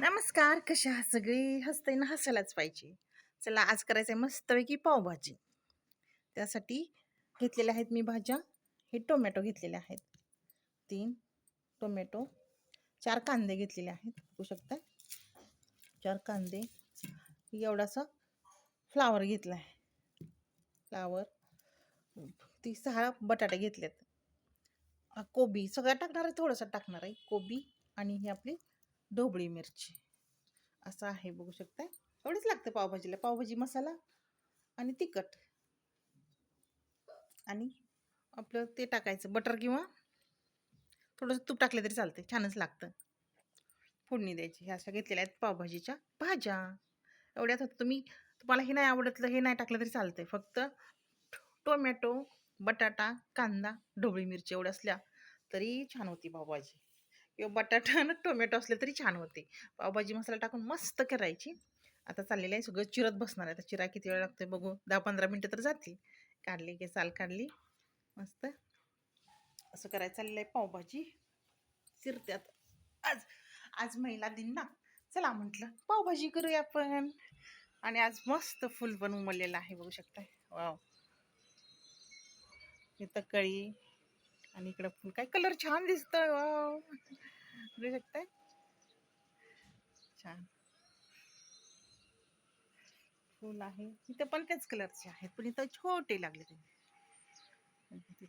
नमस्कार कशा आहात सगळी? हसते ना हसायलाच पाहिजे. चला आज करायचं आहे मस्तपैकी पावभाजी. त्यासाठी घेतलेल्या आहेत मी भाज्या. हे टोमॅटो घेतलेले आहेत. तीन टोमॅटो चार कांदे घेतलेले आहेत. बघू शकता. चार कांदे. एवढासा फ्लावर घेतला आहे. फ्लावर. ती सहा बटाटे घेतलेत. कोबी सगळं टाकणार आहे थोडंसं टाकणार आहे. कोबी आणि ही आपली ढोबळी मिरची. असं आहे बघू शकता एवढंच लागतं पावभाजीला. पावभाजी मसाला आणि तिखट. आणि आपलं ते टाकायचं बटर किंवा थोडंसं तूप टाकलं तरी चालते छानच लागतं. फोडणी द्यायची. ह्या अशा घेतलेल्या आहेत पावभाजीच्या भाज्या. एवढ्यात होतं तुम्ही तुम्हाला हे नाही आवडतलं हे नाही टाकलं तरी चालतंय. फक्त टोमॅटो बटाटा कांदा ढोबळी मिरची एवढ्या असल्या तरी छान होती पावभाजी. किंवा बटाटा आणि टोमॅटो असले तरी छान होते. पावभाजी मसाला टाकून मस्त करायची. आता चाललेलं आहे सगळं चिरत बसणार आहे. आता चिरा किती वेळ लागतोय बघू. दहा पंधरा मिनटं तर जातील. काढली की साल काढली. मस्त. असं करायचं चाललेलं आहे पावभाजी. चिरत्यात आज आज महिला दिन ना. चला म्हटलं पावभाजी करूया आपण. आणि आज मस्त फुल पण उमललेलं आहे बघू शकताय. वाव. इथं कळी आणि इकडं फुल. काय कलर छान दिसतोय वाव बघू शकताय छान. फुल आहे. इथं पण त्याच कलरचे आहेत पण इथं छोटे लागले ते.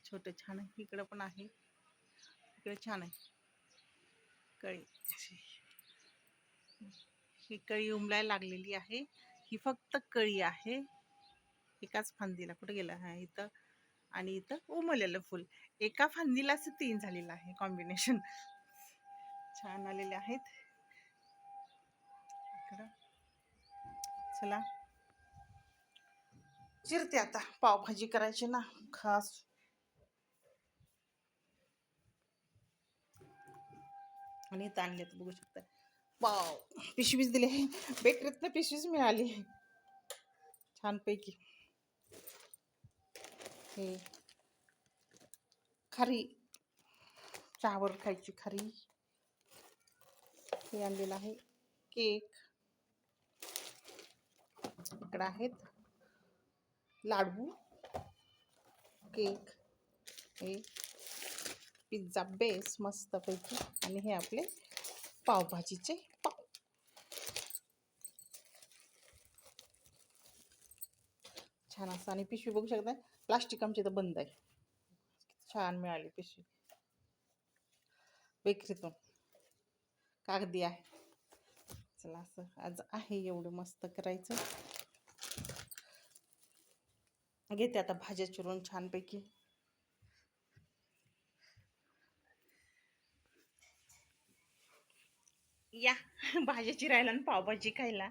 छोटे छान आहे इकडं पण आहे. इकडे छान आहे. कळी. ही कळी उमलायला लागलेली आहे. ही फक्त कळी आहे. एकाच फांदीला कुठं गेलं? हा इथं. आणि इथं उमललेलं फुल. एका फांदीला असं तीन झालेलं आहे कॉम्बिनेशन छान आलेले आहेत. इकडं. चला. चिरते आता. पावभाजी करायची ना. खास. आणि इथं आणले तर बघू शकता. पाव पिशवीच दिली. बेकरीतनं पिशवीच मिळाली. छानपैकी. हे. खारी. चहावर खायची खारी. हे आणलेलं आहे. केक. इकडं आहेत. लाडू केक हे पिझ्झा बेस मस्तपैकी. आणि हे आपले पावभाजीचे पाव. छान असं. आणि पिशवी बघू शकता प्लास्टिक आमची तर बंद आहे. छान मिळाली पिशवी. बेकरीतून. कागदी आहे. चला असं. आज आहे एवढं मस्त करायचं. घेते आता भाज्या चिरून छानपैकी. या भाज्या चिरायला आणि पावभाजी खायला.